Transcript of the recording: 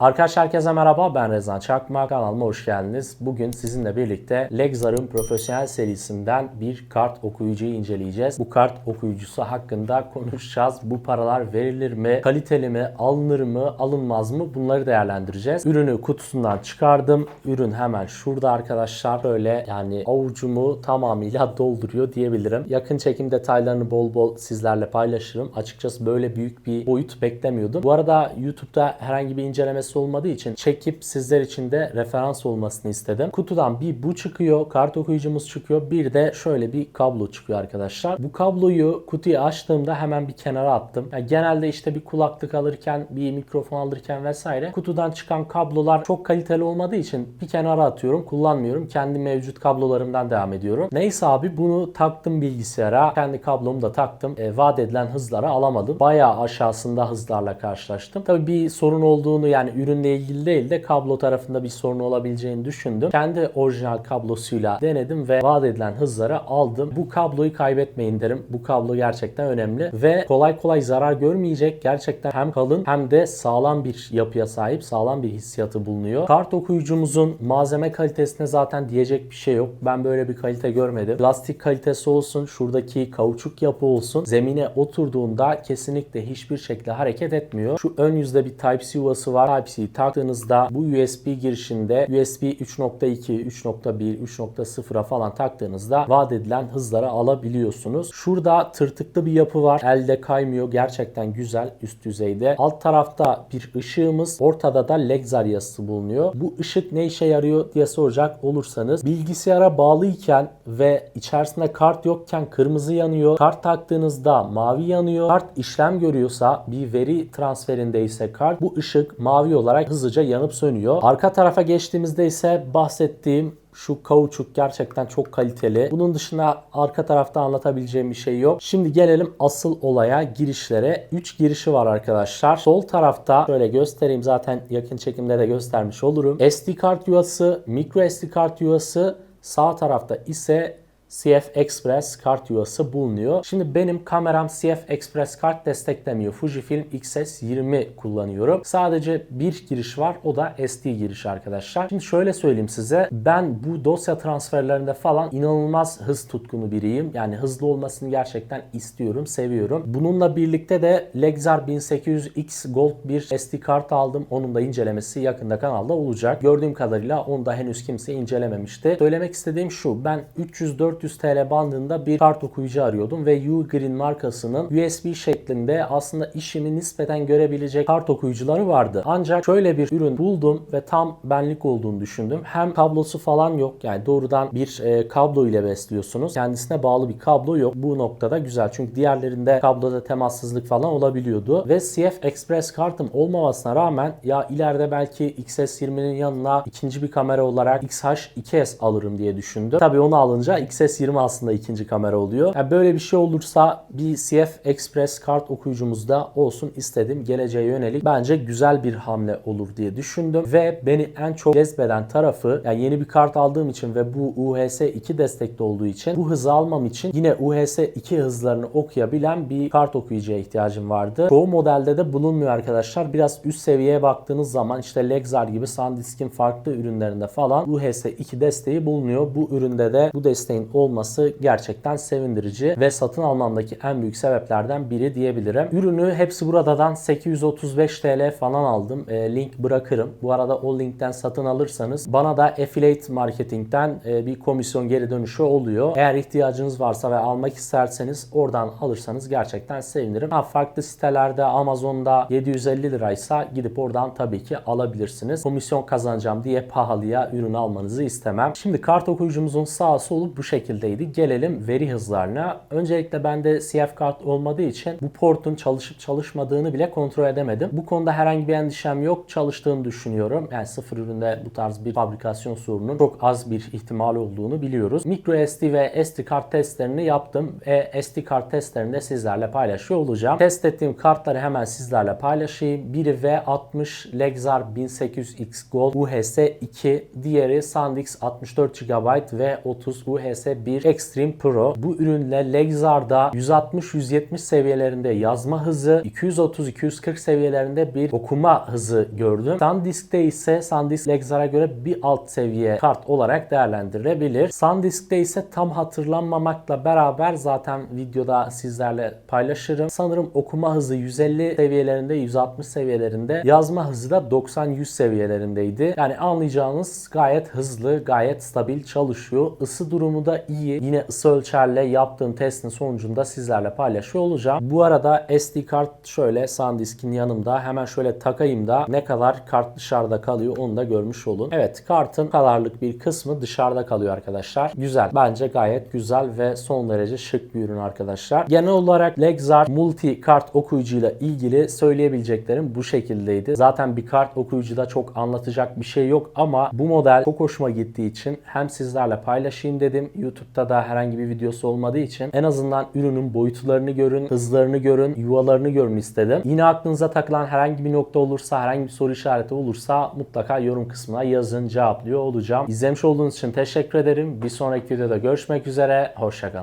Arkadaşlar herkese merhaba ben Rezan Çakma kanalıma hoş geldiniz. Bugün sizinle birlikte Lexar'ın profesyonel serisinden bir kart okuyucuyu inceleyeceğiz. Bu kart okuyucusu hakkında konuşacağız. Bu paralar verilir mi? Kaliteli mi? Alınır mı? Alınmaz mı? Bunları değerlendireceğiz. Ürünü kutusundan çıkardım. Ürün hemen şurada arkadaşlar. Böyle yani avucumu tamamıyla dolduruyor diyebilirim. Yakın çekim detaylarını bol bol sizlerle paylaşırım. Açıkçası böyle büyük bir boyut beklemiyordum. Bu arada YouTube'da herhangi bir incelemesi olmadığı için çekip sizler için de referans olmasını istedim. Kutudan bir bu çıkıyor, kart okuyucumuz çıkıyor. Bir de şöyle bir kablo çıkıyor arkadaşlar. Bu kabloyu kutuyu açtığımda hemen bir kenara attım. Yani genelde işte bir kulaklık alırken, bir mikrofon alırken vesaire kutudan çıkan kablolar çok kaliteli olmadığı için bir kenara atıyorum. Kullanmıyorum. Kendi mevcut kablolarımdan devam ediyorum. Neyse abi bunu taktım bilgisayara. Kendi kablomu da taktım. E, vaat edilen hızlara alamadım. Bayağı aşağısında hızlarla karşılaştım. Tabii bir sorun olduğunu yani ürünle ilgili değil de kablo tarafında bir sorun olabileceğini düşündüm. Kendi orijinal kablosuyla denedim ve vaat edilen hızları aldım. Bu kabloyu kaybetmeyin derim. Bu kablo gerçekten önemli ve kolay kolay zarar görmeyecek. Gerçekten hem kalın hem de sağlam bir yapıya sahip, sağlam bir hissiyatı bulunuyor. Kart okuyucumuzun malzeme kalitesine zaten diyecek bir şey yok. Ben böyle bir kalite görmedim. Plastik kalitesi olsun, şuradaki kauçuk yapı olsun. Zemine oturduğunda kesinlikle hiçbir şekilde hareket etmiyor. Şu ön yüzde bir Type-C yuvası var. Type-C'yi taktığınızda bu USB girişinde USB 3.2, 3.1, 3.0'a falan taktığınızda vaat edilen hızları alabiliyorsunuz. Şurada tırtıklı bir yapı var. Elde kaymıyor. Gerçekten güzel üst düzeyde. Alt tarafta bir ışığımız. Ortada da Lexar yazısı bulunuyor. Bu ışık ne işe yarıyor diye soracak olursanız bilgisayara bağlıyken ve içerisinde kart yokken kırmızı yanıyor. Kart taktığınızda mavi yanıyor. Kart işlem görüyorsa bir veri transferindeyse kart bu ışık mavi olarak hızlıca yanıp sönüyor. Arka tarafa geçtiğimizde ise bahsettiğim şu kauçuk gerçekten çok kaliteli. Bunun dışında arka tarafta anlatabileceğim bir şey yok. Şimdi gelelim asıl olaya, girişlere. 3 girişi var arkadaşlar. Sol tarafta şöyle göstereyim zaten yakın çekimde de göstermiş olurum. SD kart yuvası, micro SD kart yuvası. Sağ tarafta ise CF Express kart yuvası bulunuyor. Şimdi benim kameram CF Express kart desteklemiyor. Fujifilm XS20 kullanıyorum. Sadece bir giriş var. O da SD giriş arkadaşlar. Şimdi şöyle söyleyeyim size. Ben bu dosya transferlerinde falan inanılmaz hız tutkunu biriyim. Yani hızlı olmasını gerçekten istiyorum, seviyorum. Bununla birlikte de Lexar 1800X Gold bir SD kart aldım. Onun da incelemesi yakında kanalda olacak. Gördüğüm kadarıyla onu da henüz kimse incelememişti. Söylemek istediğim şu. Ben 300-400 TL bandında bir kart okuyucu arıyordum ve Ugreen markasının USB şeklinde aslında işimi nispeten görebilecek kart okuyucuları vardı. Ancak şöyle bir ürün buldum ve tam benlik olduğunu düşündüm. Hem kablosu falan yok yani doğrudan bir e, kablo ile besliyorsunuz. Kendisine bağlı bir kablo yok. Bu noktada güzel çünkü diğerlerinde kabloda temassızlık falan olabiliyordu. Ve CF Express kartım olmamasına rağmen ya ileride belki XS20'nin yanına ikinci bir kamera olarak XH2S alırım diye düşündüm. Tabii onu alınca XS20 aslında ikinci kamera oluyor. Yani böyle bir şey olursa bir CF Express kart okuyucumuz da olsun istedim. Geleceğe yönelik bence güzel bir hamle olur diye düşündüm ve beni en çok cezbeden tarafı yani yeni bir kart aldığım için ve bu UHS 2 destekli olduğu için bu hızı almam için yine UHS 2 hızlarını okuyabilen bir kart okuyucuya ihtiyacım vardı. Çoğu modelde de bulunmuyor arkadaşlar. Biraz üst seviyeye baktığınız zaman işte Lexar gibi SanDisk'in farklı ürünlerinde falan UHS 2 desteği bulunuyor. Bu üründe de bu desteğin olması gerçekten sevindirici ve satın almamdaki en büyük sebeplerden biri diyebilirim. Ürünü hepsi buradadan 835 TL falan aldım. E, link bırakırım. Bu arada o linkten satın alırsanız bana da affiliate marketingten e, bir komisyon geri dönüşü oluyor. Eğer ihtiyacınız varsa ve almak isterseniz oradan alırsanız gerçekten sevinirim. Ha, farklı sitelerde Amazon'da 750 liraysa gidip oradan tabii ki alabilirsiniz. Komisyon kazanacağım diye pahalıya ürün almanızı istemem. Şimdi kart okuyucumuzun sağ solu bu şekildeydi. Gelelim veri hızlarına. Öncelikle bende CF kart olmadığı için bu portun çalışıp çalışmadığını bile kontrol edemedim. Bu konuda herhangi bir endişem yok. Çalıştığını düşünüyorum. Yani sıfır üründe bu tarz bir fabrikasyon sorunun çok az bir ihtimal olduğunu biliyoruz. Micro SD ve SD kart testlerini yaptım. E, SD kart testlerini de sizlerle paylaşıyor olacağım. Test ettiğim kartları hemen sizlerle paylaşayım. Biri V60 Lexar 1800X Gold UHS 2, diğeri SanDisk 64 GB ve 30 UHS bir Extreme Pro. Bu ürünle Lexar'da 160-170 seviyelerinde yazma hızı, 230-240 seviyelerinde bir okuma hızı gördüm. SanDisk'te ise SanDisk Lexar'a göre bir alt seviye kart olarak değerlendirilebilir. SanDisk'te ise tam hatırlanmamakla beraber zaten videoda sizlerle paylaşırım. Sanırım okuma hızı 150 seviyelerinde, 160 seviyelerinde, yazma hızı da 90-100 seviyelerindeydi. Yani anlayacağınız gayet hızlı, gayet stabil çalışıyor. Isı durumu da iyi. Yine ısı ölçerle yaptığım testin sonucunda sizlerle paylaşıyor olacağım. Bu arada SD kart şöyle SanDisk'in yanımda. Hemen şöyle takayım da ne kadar kart dışarıda kalıyor onu da görmüş olun. Evet kartın kadarlık bir kısmı dışarıda kalıyor arkadaşlar. Güzel. Bence gayet güzel ve son derece şık bir ürün arkadaşlar. Genel olarak Lexar multi kart okuyucuyla ilgili söyleyebileceklerim bu şekildeydi. Zaten bir kart okuyucuda çok anlatacak bir şey yok ama bu model çok hoşuma gittiği için hem sizlerle paylaşayım dedim. YouTube'da da herhangi bir videosu olmadığı için en azından ürünün boyutlarını görün, hızlarını görün, yuvalarını görün istedim. Yine aklınıza takılan herhangi bir nokta olursa, herhangi bir soru işareti olursa mutlaka yorum kısmına yazın, cevaplıyor olacağım. İzlemiş olduğunuz için teşekkür ederim. Bir sonraki videoda görüşmek üzere. Hoşçakalın.